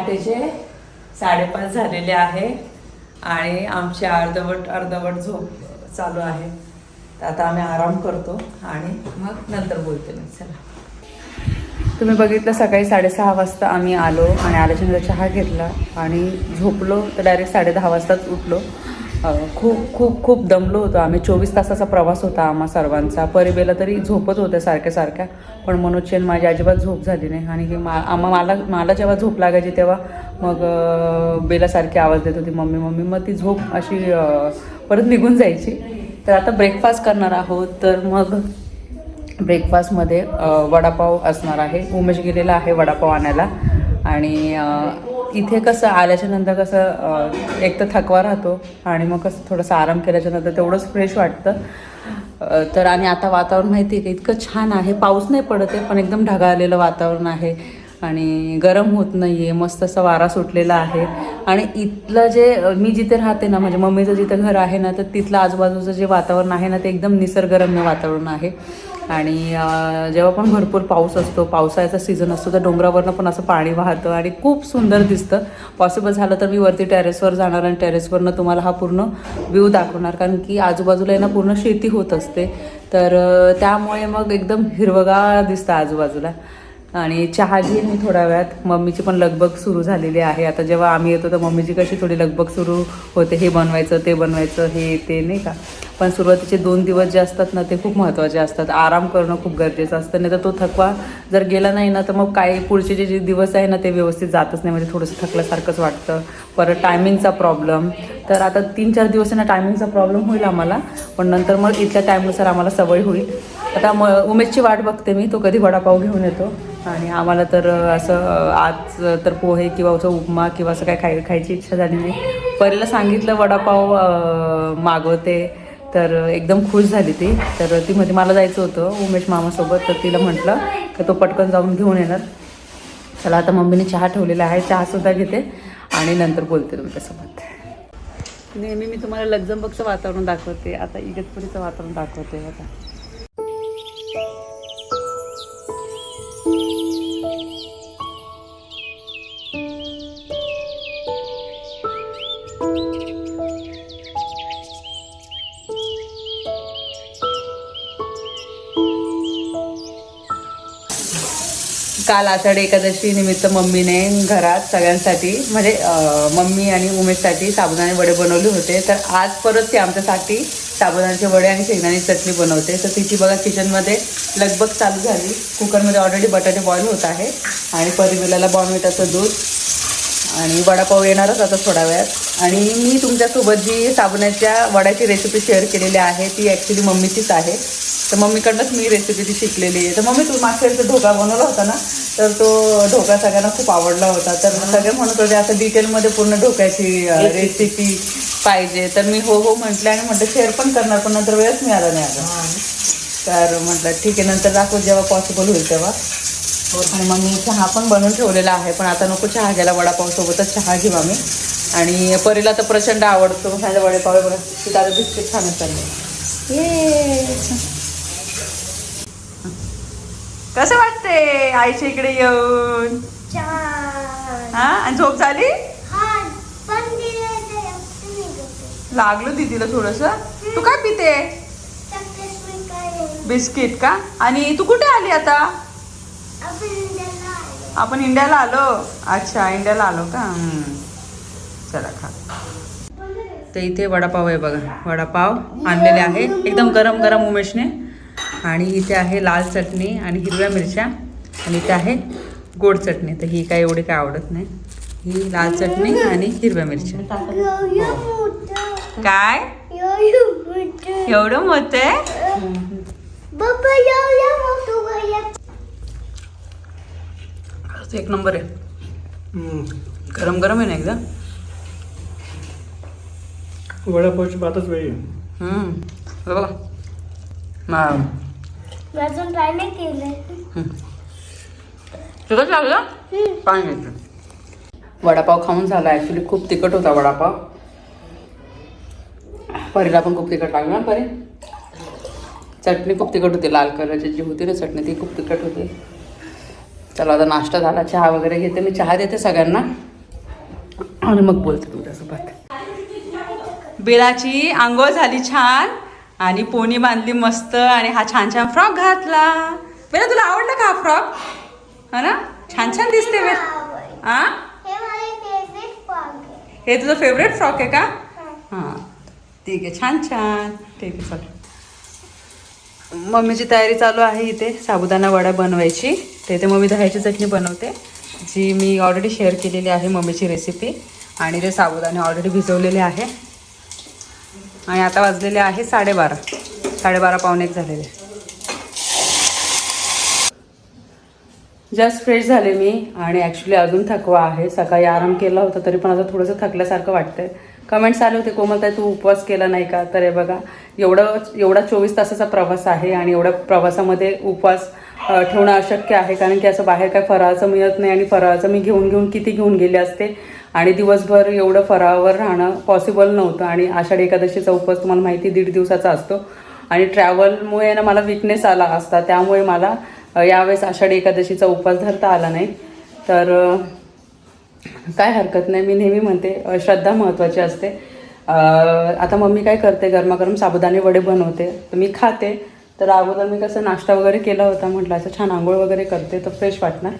पहाटेचे साडेपाच झालेले आहे आणि आमची अर्धवट अर्धवट झोप चालू आहे. तर आता आम्ही आराम करतो आणि मग नंतर बोलते मी. चला. तुम्ही बघितलं सकाळी साडेसहा वाजता आम्ही आलो आणि आल्याच्यानंतर चहा घेतला आणि झोपलो तर डायरेक्ट साडे दहा वाजताच उठलो. खूप खूप खूप दमलो होतो. आम्ही चोवीस तासाचा प्रवास होता आम्हा सर्वांचा. परिबेला तरी झोपत होत्या सारख्या सारख्या. पण मनोजची आणि माझी अजिबात झोप झाली नाही. आणि मा आम्हा मला मला जेव्हा झोप लागायची तेव्हा मग बेलासारखी आवाज देत होती मम्मी मम्मी. मग ती झोप अशी परत निघून जायची. तर आता ब्रेकफास्ट करणार आहोत. तर मग ब्रेकफास्टमध्ये वडापाव असणार आहे. उमेश गेलेला आहे वडापाव आणायला. आणि इथे कसं आल्याच्यानंतर कसं एक तर थकवा राहतो आणि मग कसं थोडंसं आराम केल्याच्यानंतर तेवढंच फ्रेश वाटतं. तर आणि आता वातावरण माहिती आहे का इतकं छान आहे. पाऊस नाही पडत आहे पण एकदम ढगाळलेलं वातावरण आहे आणि गरम होत नाही आहे मस्त असा वारा सुटलेला आहे. आणि इथलं जे मी जिथे राहते ना म्हणजे मम्मीचं जिथं घर आहे ना तर तिथलं आजूबाजूचं जे वातावरण आहे ना ते एकदम निसर्गरम्य वातावरण आहे. आणि जेव्हा पण भरपूर पाऊस असतो पावसाळ्याचा सीझन असतो तर डोंगरावरनं पण असं पाणी वाहतं आणि खूप सुंदर दिसतं. पॉसिबल झालं तर मी वरती टेरेसवर जाणार आणि टेरेसवरनं तुम्हाला हा पूर्ण व्ह्यू दाखवणार. कारण की आजूबाजूला आहे ना पूर्ण शेती होत असते. तर त्यामुळे मग एकदम हिरवगार दिसतं आजूबाजूला. आणि चहा घेईन मी थोड्या वेळात मम्मीची पण लगबग सुरू झालेली आहे. आता जेव्हा आम्ही येतो तर मम्मीची कशी थोडी लगबग सुरू होते. हे बनवायचं ते बनवायचं हे ते नाही का? पण सुरुवातीचे दोन दिवस जे असतात ना ते खूप महत्त्वाचे असतात. आराम करणं खूप गरजेचं असतं. नाही तर तो थकवा जर गेला नाही ना तर मग काही पुढचे जे जे दिवस आहे ना ते व्यवस्थित जातच नाही. म्हणजे थोडंसं थकल्यासारखंच वाटतं. परत टायमिंगचा प्रॉब्लेम तर आता तीन चार दिवस ना टायमिंगचा प्रॉब्लेम होईल आम्हाला. पण नंतर मग इथल्या टाईमनुसार आम्हाला सवय होईल. आता म उमेशची वाट बघते मी. तो कधी वडापाव घेऊन येतो. आणि आम्हाला तर असं आज तर पोहे किंवा असं उपमा किंवा असं काय खाय खायची इच्छा झाली नाही. परीला सांगितलं वडापाव मागवते. तर एकदम खुश झाली ती. तर ती मध्ये मला जायचं होतं उमेश मामासोबत. तर तिला म्हटलं की तो पटकन जाऊन घेऊन येणार. चला आता मम्मीने चहा ठेवलेला आहे. चहासुद्धा घेते. आणि नंतर बोलते तुमच्यासोबत. नेहमी मी तुम्हाला लग्झमबगचं वातावरण दाखवते. आता इगतपुरीचं वातावरण दाखवते आता काल आषाढी एकादशी निमित्त मम्मीने घरात सगळ्यांसाठी म्हणजे मम्मी आणि उमेशसाठी साबुदाणे वडे बनवले होते. तर आज परत ती आमच्यासाठी साबुदाण्याचे वडे आणि शेंगदाणी चटणी बनवते. तर तिची बघा किचनमध्ये लगबग चालू झाली. कुकरमध्ये ऑलरेडी बटाटे बॉईल होत आहे. आणि परिवेलाला बॉर्नविटाचं दूध. आणि वडापाव येणारच आता थोड्या वेळात आणि मी तुमच्यासोबत जी साबुदाण्याच्या वड्याची रेसिपी शेअर केलेली आहे ती ॲक्च्युली मम्मीचीच आहे. तर मम्मीकडनंच मी रेसिपी ती शिकलेली आहे. तर मम्मी तू मागच्या ढोका बनवला होता ना तर तो ढोका सगळ्यांना खूप आवडला होता. तर सगळे म्हणत होते आता डिटेलमध्ये पूर्ण ढोक्याची रेसिपी पाहिजे. तर मी हो हो म्हटले आणि म्हटलं शेअर पण करणार पण नंतर वेळच मिळाला नाही आता तर म्हटलं ठीक आहे नंतर दाखवू जेव्हा पॉसिबल होईल तेव्हा. आणि मग मी चहा पण बनवून ठेवलेला आहे पण आता नको चहा घ्यायला वडापाव सोबतच चहा घेऊ आम्ही. आणि परीला तर प्रचंड आवडतो. माझ्या वडापाव बघा तिथं आता बिस्किट छान चालले ये कसं वाटते आईच्या इकडे येऊन? हा? आणि झोप झाली? हा. लागलो दीदीला थोडस? तू काय पिते? बिस्किट का? आणि तू कुठे आली आता? आपण इंडियाला आलो. अच्छा इंडियाला आलो का? हम्म. चला खा. तर इथे वडापाव आहे बघा. वडापाव आणलेले आहे. एकदम गरम गरम उमेशने. आणि इथे आहे लाल चटणी आणि हिरव्या मिरच्या आणि इथे आहे गोड चटणी. तर ही काय एवढी काय आवडत नाही. ही लाल चटणी आणि हिरव्या मिरच्या. काय? एवढं मत आहे. एक नंबर आहे. गरम गरम आहे ना एकदम वडापावची बातच वेळी हम्म. हे बघा. मा- मी अजून ट्राय नाही केलं. तिखट लागलं? हम्म. पाणी घ्यायचं वडापाव खाऊन झाला. ॲक्च्युली खूप तिखट होता वडापाव. परीला पण खूप तिखट लागलं ना परी? चटणी खूप तिखट होती लाल कलरची जी होती ना चटणी ती खूप तिखट होती. चला आता नाश्ता झाला. चहा वगैरे घेते. मी चहा देते सगळ्यांना. आणि मग बोलते तुमच्यासोबत बेलाची आंघोळ झाली छान. आणि पोनी बांधली मस्त आणि हा छान छान फ्रॉक घातला. बेला तुला आवडला का हा फ्रॉक? हा ना? छान छान दिसते बे. हा हे तुझं फेवरेट फ्रॉक आहे का? हा. हां. ठीक आहे छान छान. ठीक आहे चल. मम्मीची तयारी चालू आहे इथे. साबुदाणा वडा बनवायची. ते इथे मम्मी दह्याची चटणी बनवते जी मी ऑलरेडी शेअर केलेली आहे मम्मीची रेसिपी आणि ते साबुदाणे ऑलरेडी भिजवलेले आहे. आणि आता वाजलेले आहे साडेबारा. साडेबारा पावणे एक झालेले. जस्ट फ्रेश झाले मी आणि ॲक्च्युली अजून थकवा आहे. सकाळी आराम केला होता तरी पण आता थोडंसं थकल्यासारखं वाटतंय. कमेंट्स आले होते कोमलताई तू उपवास केला नाही का? तर हे बघा एवढं एवढा चोवीस तासाचा प्रवास आहे आणि एवढ्या प्रवासामध्ये उपवास ठेवणं अशक्य आहे. कारण की असं बाहेर काय फराळाचं मिळत नाही आणि फराळाचं मी घेऊन घेऊन किती घेऊन गेले असते. आणि दिवसभर एवढं फरावर राहणं पॉसिबल नव्हतं. आणि आषाढी एकादशीचा उपवास तुम्हाला माहिती दीड दिवसाचा असतो. आणि ट्रॅव्हलमुळे ना मला विकनेस आला असता. त्यामुळे मला यावेळेस आषाढी एकादशीचा उपवास धरता आला नाही. तर काय हरकत नाही. मी नेहमी म्हणते श्रद्धा महत्त्वाची असते. आता मम्मी काय करते? गरमागरम साबुदाणे वडे बनवते. तर मी खाते. तर अगोदर मी कसं नाश्ता वगैरे केला होता. म्हटलं असं छान आंघोळ वगैरे करते तर फ्रेश वाटणार.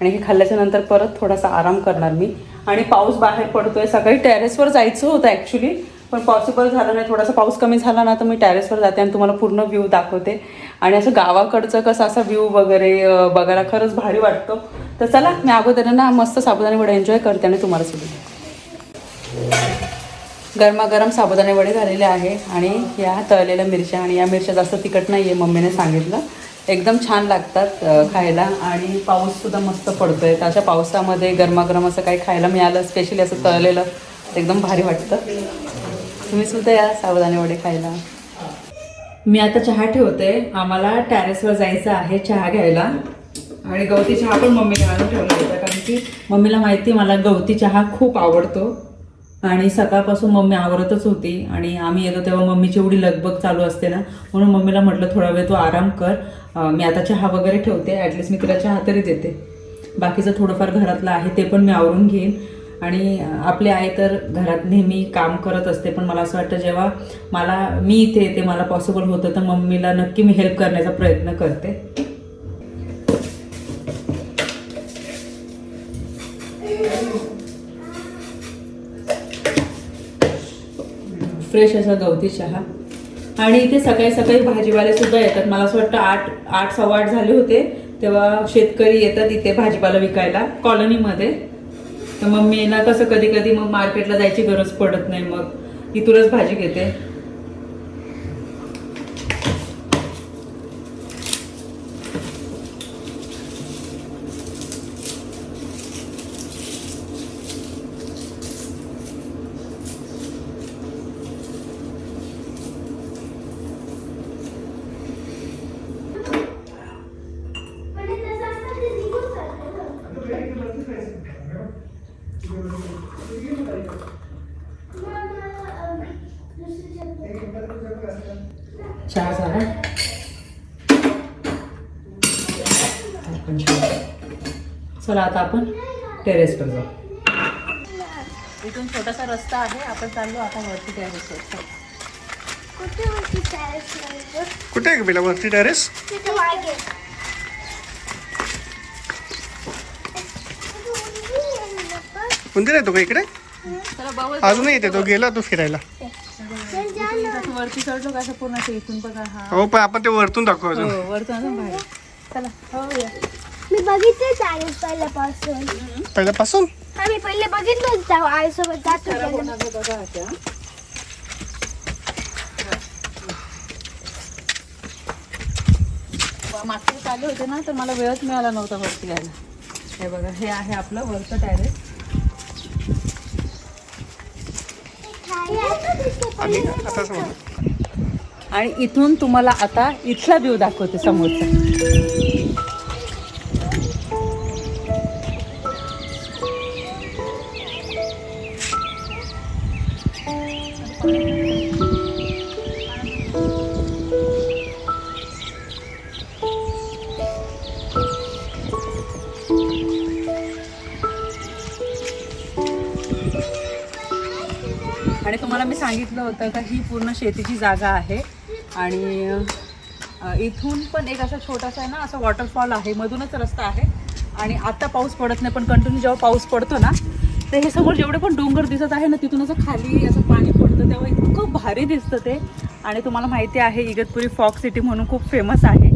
आणि हे खाल्ल्याच्या नंतर परत थोडासा आराम करणार मी. आणि पाऊस बाहेर पडतोय. सकाळी टेरेसवर जायचं होतं ॲक्च्युली पण पॉसिबल झालं नाही. थोडासा पाऊस कमी झाला ना तर मी टेरेसवर जाते आणि तुम्हाला पूर्ण व्ह्यू दाखवते. आणि असं गावाकडचं कसं असा व्ह्यू वगैरे बघायला खरंच भारी वाटतो. तर चला मी अगोदर ना मस्त साबुदाणे वडे एन्जॉय करते आणि तुम्हाला सुद्धा. गरमागरम साबुदाणे वडे झालेले आहे आणि या तळलेल्या मिरच्या आणि या मिरच्या जास्त तिखट नाही आहे मम्मीने सांगितलं. एकदम छान लागतात खायला. आणि पाऊससुद्धा मस्त पडतोय. तर अशा पावसामध्ये गरमागरम असं काही खायला मिळालं स्पेशली असं तळलेलं एकदम भारी वाटतं. तुम्ही सुद्धा या साबुदाणे वडे खायला. मी आता चहा ठेवते. आम्हाला टॅरेसवर जायचं आहे चहा घ्यायला. आणि गवती चहा पण मम्मीने आणून ठेवला होता कारण की मम्मीला माहिती आहे मला गवती चहा खूप आवडतो. आणि सकाळपासून मम्मी आवरतच होती. आणि आम्ही येतो तेव्हा मम्मीची एवढी लगबग चालू असते ना म्हणून मम्मीला म्हटलं थोडा वेळ तू आराम कर. मी आता चहा वगैरे ठेवते. ॲटलिस्ट मी तिला चहा तरी देते. बाकीचं थोडंफार घरातलं आहे ते पण मी आवरून घेईन. आणि आपली आई तर घरात नेहमी काम करत असते पण मला असं वाटतं जेव्हा मला मी इथे येते मला पॉसिबल होतं तर मम्मीला नक्की मी हेल्प करण्याचा प्रयत्न करते. फ्रेश असा गवती चहा. आणि इथे सकाळी सकाळी भाजीवाले सुद्धा येतात. मला असं वाटतं आठ आठ सव्वा आठ झाले होते तेव्हा शेतकरी येतात इथे भाजीपाला विकायला कॉलनीमध्ये. तर मग मी ना कसं कधी कधी मग मार्केटला जायची गरज पडत नाही. मग इथूनच भाजी घेते म्हणजे तसं असतं ते निघून जातं ना. मग, अं, दुसरी शब्द. चहा झाला आपण चहा. चला आता आपण टेरेसवर जाऊ. इथून छोटासा रस्ता आहे. आपण चाललो आता वरती टेरेसवर कुठे आहे बेला? वरती टेरेस तिथे मागे. मंदिर आहे तो का इकडे? अजूनही येते तो. गेला तो फिरायला. वरती चढलो का असं पूर्ण असं इथून बघा हा. हो पण आपण ते वरतून दाखवू अजून हो वरतून अजून बाहेर. चला हो या. मी बघितलं terrace पहिल्यापासून. पहिल्यापासून? आम्ही पहिले बघितलं होतं आईसोबत जात होतो. ना. बघा आता वेळेस आले होते ना तर मला वेळच मिळाला नव्हता वरती यायला. हे बघा हे आहे आपलं वरचं टॅरेस हे आम्ही आणि इथून तुम्हाला आता इथला व्ह्यू दाखवते समोरचा. आणि तुम्हाला मी सांगितलं होतं का ही पूर्ण शेतीची जागा आहे. आणि इथून पण एक असा छोटासा आहे ना असा वॉटरफॉल आहे. मधूनच रस्ता आहे. आणि आता पाऊस पडत नाही पण कंटिन्यू जेव्हा पाऊस पडतो ना तर हे समोर जेवढे पण डोंगर दिसत आहे ना तिथून असं खाली असं पाणी पडतं. तेव्हा इतकं भारी दिसतं ते. आणि तुम्हाला माहिती आहे इगतपुरी फॉक सिटी म्हणून खूप फेमस आहे.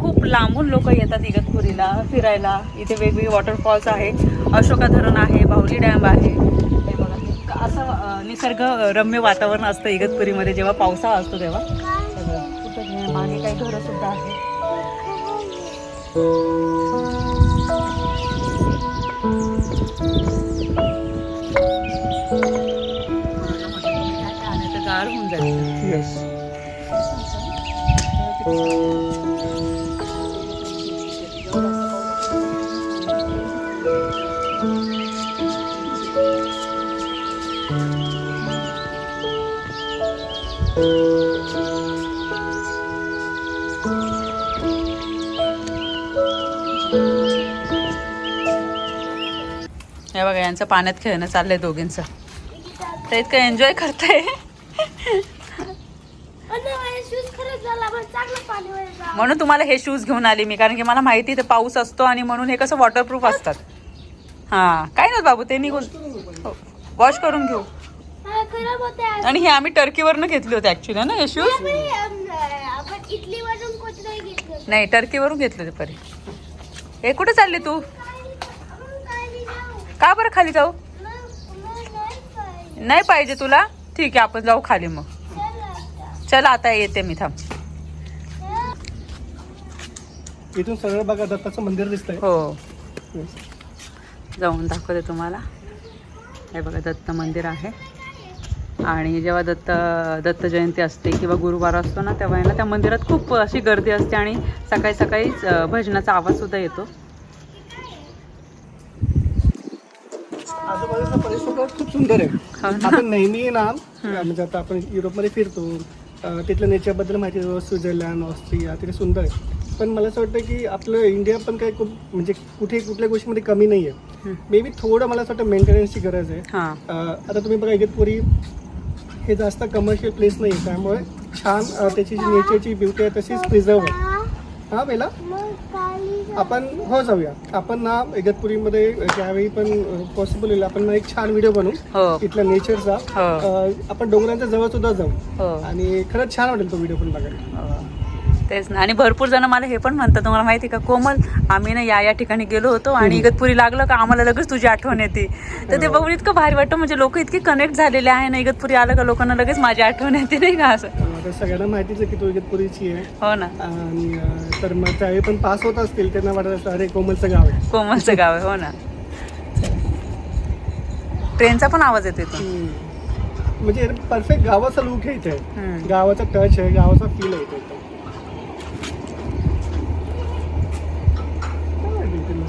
खूप लांबून लोक येतात इगतपुरीला फिरायला. इथे वेगवेगळे वॉटरफॉल्स आहे. अशोका धरण आहे बाहुली डॅम आहे. हे बघा असं निसर्गरम्य वातावरण असतं इगतपुरीमध्ये जेव्हा पावसाळा असतो तेव्हा. Yes. यांचं पाण्यात खेळणं चाललंय दोघींचं. ते इतकं एन्जॉय करताय. म्हणून तुम्हाला हे शूज घेऊन आले मी कारण की मला माहिती ते पाऊस असतो आणि म्हणून हे कसं वॉटरप्रूफ असतात. हां काय नाही बाबू ते निघून. वॉश करून घेऊ. हा, होते आज. आणि हे आम्ही टर्कीवरनं घेतले होते ऍक्च्युली ना हे शूज नाही टर्कीवरून घेतले होते परी. हे कुठे चालली तू. का बरं खाली जाऊ नाही पाहिजे. तुला ठीक आहे आपण जाऊ खाली मग चल आता. येते मी थांब इथून सरळ बघा दत्ताचं मंदिर दिसतंय हो. जाऊन दाखवते तुम्हाला हे बघा दत्त मंदिर आहे आणि जेव्हा दत्त दत्त जयंती असते किंवा गुरुवार असतो ना तेव्हा ना त्या मंदिरात खूप अशी गर्दी असते आणि सकाळी सकाळीच भजनाचा आवाज सुद्धा येतो परिसर खूप सुंदर आहे. हो? आपण नेहमी ना म्हणजे आता आपण युरोपमध्ये फिरतो तिथल्या नेचरबद्दल माहिती स्वित्झर्लंड ऑस्ट्रिया तिथे सुंदर आहे. पण मला असं वाटतं की आपलं इंडिया पण काही खूप म्हणजे कुठे कुठल्या गोष्टीमध्ये कमी नाही आहे. मे बी थोडं मला असं वाटतं मेंटेनन्सची गरज आहे. हां. आता तुम्ही बघा इगतपुरी हे जास्त कमर्शियल प्लेस नाही आहे त्यामुळे छान त्याची जी नेचरची ब्युटी आहे तशीच प्रिझर्व आहे. हा, हां पहिला मग खाली जाऊ. आपण हो जाऊया. आपण ना इगतपुरीमध्ये ज्यावेळी पण पॉसिबल होईल आपण ना एक छान व्हिडिओ बनवू. हो. इथल्या नेचरचा हो. आपण डोंगरांच्या जवळ सुद्धा जाऊ. हो. आणि खरंच छान वाटेल तो व्हिडिओ पण बघायला. तेच ना. आणि भरपूर जण मला हे पण म्हणतात तुम्हाला माहिती का कोमल आम्ही ना या या ठिकाणी गेलो होतो आणि इगतपुरी लागलं का आम्हाला लगेच तुझी आठवण येते. तर ते बघून इतकं भारी वाटतं म्हणजे लोक इतके कनेक्ट झालेले आहे ना इगतपुरी आलं का लोकांना लगेच माझी आठवण येते नाही का असं. आता सगळ्यांना माहितीच आहे की तो इगतपुरीची आहे. हो ना. आणि तर मग त्यावेळी पण पास होत असतील त्यांना वाटत असतं अरे कोमलचं गाव आहे. कोमलचं गाव आहे हो ना. ट्रेनचा पण आवाज येतो इथून हम्म. म्हणजे परफेक्ट गावाचा लुक आहे इथे. हम्म. गावाचा टच आहे गावाचा फील आहे इथे एकदम. काय वाटेल तुला?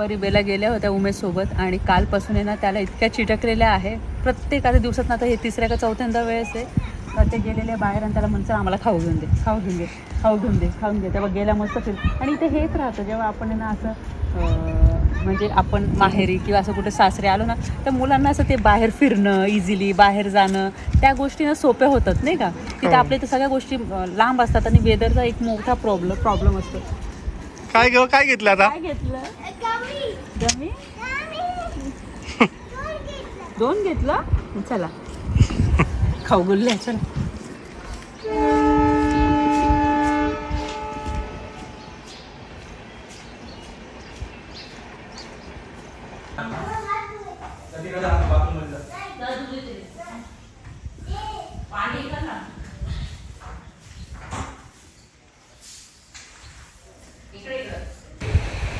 परिबेला गेल्या होत्या उमेशसोबत आणि कालपासून आहे ना त्याला इतक्या चिटकलेल्या आहे. प्रत्येक आता दिवसात ना आता हे तिसऱ्या का चौथ्यांदा वेळेस आहे तर ते गेलेले बाहेर आणि त्याला म्हणतं आम्हाला खाऊ घेऊन दे खाऊ घेऊन दे खाऊ घेऊन दे खाऊन दे. तेव्हा गेल्या मस्त फिर आणि इथे हेच राहतं जेव्हा आपण ना असं म्हणजे आपण माहेरी किंवा असं कुठे सासरे आलो ना तर मुलांना असं ते बाहेर फिरणं इझिली बाहेर जाणं त्या गोष्टी ना सोप्या होतात नाही का? तिथे हो. आपल्या इथं सगळ्या गोष्टी लांब असतात आणि वेदरचा एक मोठा प्रॉब्लेम प्रॉब्लेम असतो. काय घेऊ काय घेतलं आता? काय घेतलं. गमी. दोन घेतला? चला. खाऊ गुल्ले चला.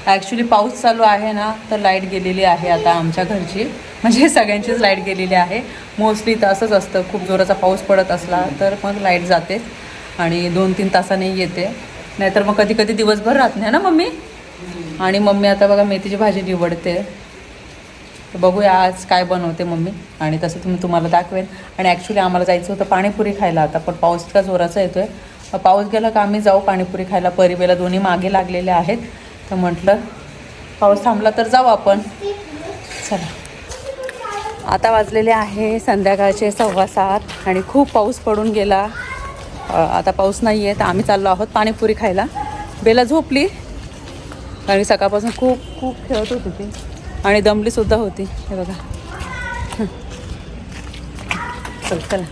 ॲक्च्युली पाऊस चालू आहे ना तर लाइट गेलेली आहे आता आमच्या घरची. म्हणजे सगळ्यांचीच लाइट गेलेली आहे. मोस्टली तर असंच असतं. खूप जोराचा पाऊस पडत असला तर मग लाइट जाते. आणि दोन तीन तासाने येते. नाहीतर मग कधी कधी दिवसभर राहत नाही ना मम्मी? आणि मम्मी आता बघा मेथीची भाजी निवडते. तर बघूया आज काय बनवते मम्मी. आणि तसं तुम्ही तुम्हाला दाखवेन. आणि ॲक्च्युली आम्हाला जायचं होतं पाणीपुरी खायला आता पण पाऊस इतका जोराचा येतो आहे पाऊस गेला का आम्ही जाऊ पाणीपुरी खायला. परिवेला दोन्ही मागे लागलेले आहेत. तर म्हटलं पाऊस थांबला तर जाऊ आपण. चला. आता वाजलेले आहे संध्याकाळचे सव्वा सात आणि खूप पाऊस पडून गेला. आता पाऊस नाही आहे तर आम्ही चाललो आहोत पाणीपुरी खायला. बेला झोपली. कारण सकाळपासून खूप खूप खेळत होती ती. आणि दमलीसुद्धा होती. हे बघा. चल चला.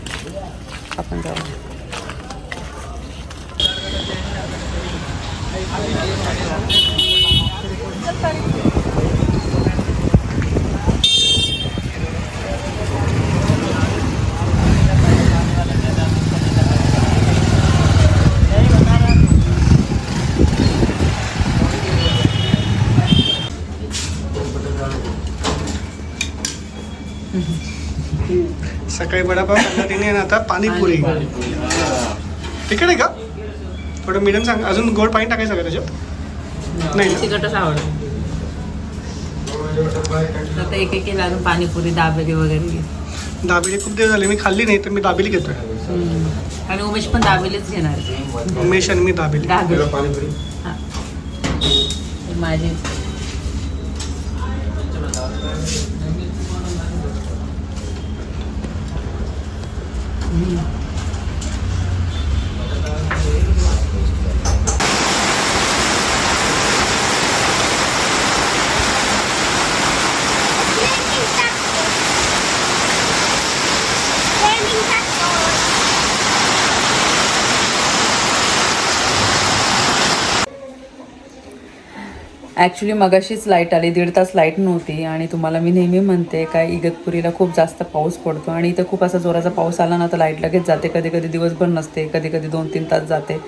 आपण जाऊ. सकाळी वडापाव खाल्ला तिने आता पाणीपुरी. तिकडे आहे का थोडं मिडियम सांग. अजून गोड पाणी टाकायचं का त्याच्यात? नाही आवडतं. आता एक एक केलं पाणीपुरी दाबेली वगैरे घे. दाबेली खूप दिवस झाले मी खाल्ली नाही तर मी दाबेली घेतोय आणि उमेश पण दाबेलीच घेणार आहे. उमेश आणि मी दाबेली दाबेली हा. हे माझी ॲक्च्युली मगाशीच लाइट आली. दीड तास लाइट नव्हती आणि तुम्हाला मी नेहमी म्हणते काय इगतपुरीला खूप जास्त पाऊस पडतो आणि इथं खूप असा जोराचा पाऊस आला ना तर लाइट लगेच जाते. कधी कधी दिवसभर नसते कधी कधी दोन तीन तास जाते.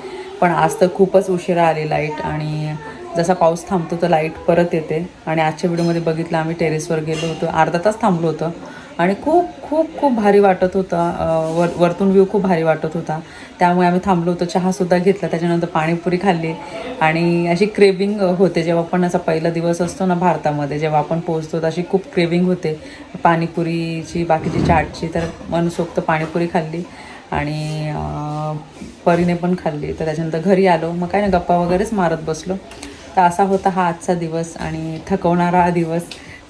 पण आज तर खूपच उशिरा आली लाइट आणि जसा पाऊस थांबतो तर लाइट परत येते. आणि आजच्या व्हिडिओमध्ये बघितलं आम्ही टेरेसवर गेलो होतो. अर्धा तास थांबलो होतं. आणि खूप खूप खूप भारी वाटत होता. वर वरतून व्ह्यू खूप भारी वाटत होता. त्यामुळे आम्ही थांबलो होतो चहासुद्धा घेतला त्याच्यानंतर पाणीपुरी खाल्ली. आणि अशी क्रेविंग होते. जेव्हा पण असा पहिला दिवस असतो ना भारतामध्ये जेव्हा आपण पोहोचतो अशी खूप क्रेविंग होते. पाणीपुरीची बाकीची चाटची तर मनसोक्त पाणीपुरी खाल्ली. आणि परीने पण खाल्ली. तर त्याच्यानंतर घरी आलो. मग काय ना गप्पा वगैरेच मारत बसलो. तर असा होता हा आजचा दिवस आणि थकवणारा हा दिवस.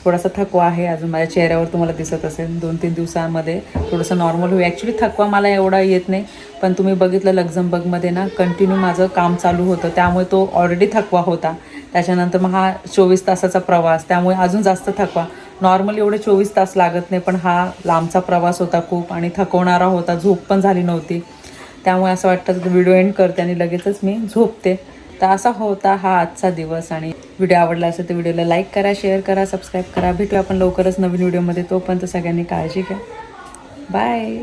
थोडासा थकवा आहे अजून माझ्या चेहऱ्यावर तुम्हाला दिसत असेल. दोन तीन दिवसांमध्ये थोडंसं नॉर्मल होईल. ॲक्च्युली थकवा मला एवढा येत नाही पण तुम्ही बघितलं लक्झमबर्गमध्ये ना कंटिन्यू माझं काम चालू होतं. त्यामुळे तो ऑलरेडी थकवा होता. त्याच्यानंतर मग हा चोवीस तासाचा प्रवास त्यामुळे अजून जास्त थकवा. नॉर्मली एवढे चोवीस तास लागत नाही पण हा लांबचा प्रवास होता खूप आणि थकवणारा होता. झोप पण झाली नव्हती. त्यामुळे असं वाटतं व्हिडिओ एंड करते आणि लगेचच मी झोपते. तर असा होता हा आजचा दिवस. आणि व्हिडिओ आवडला असेल तर व्हिडिओला लाईक करा शेअर करा सबस्क्राईब करा. भेटू आपण लवकरच नवीन व्हिडिओमध्ये. तोपर्यंत सगळ्यांनी काळजी घ्या. बाय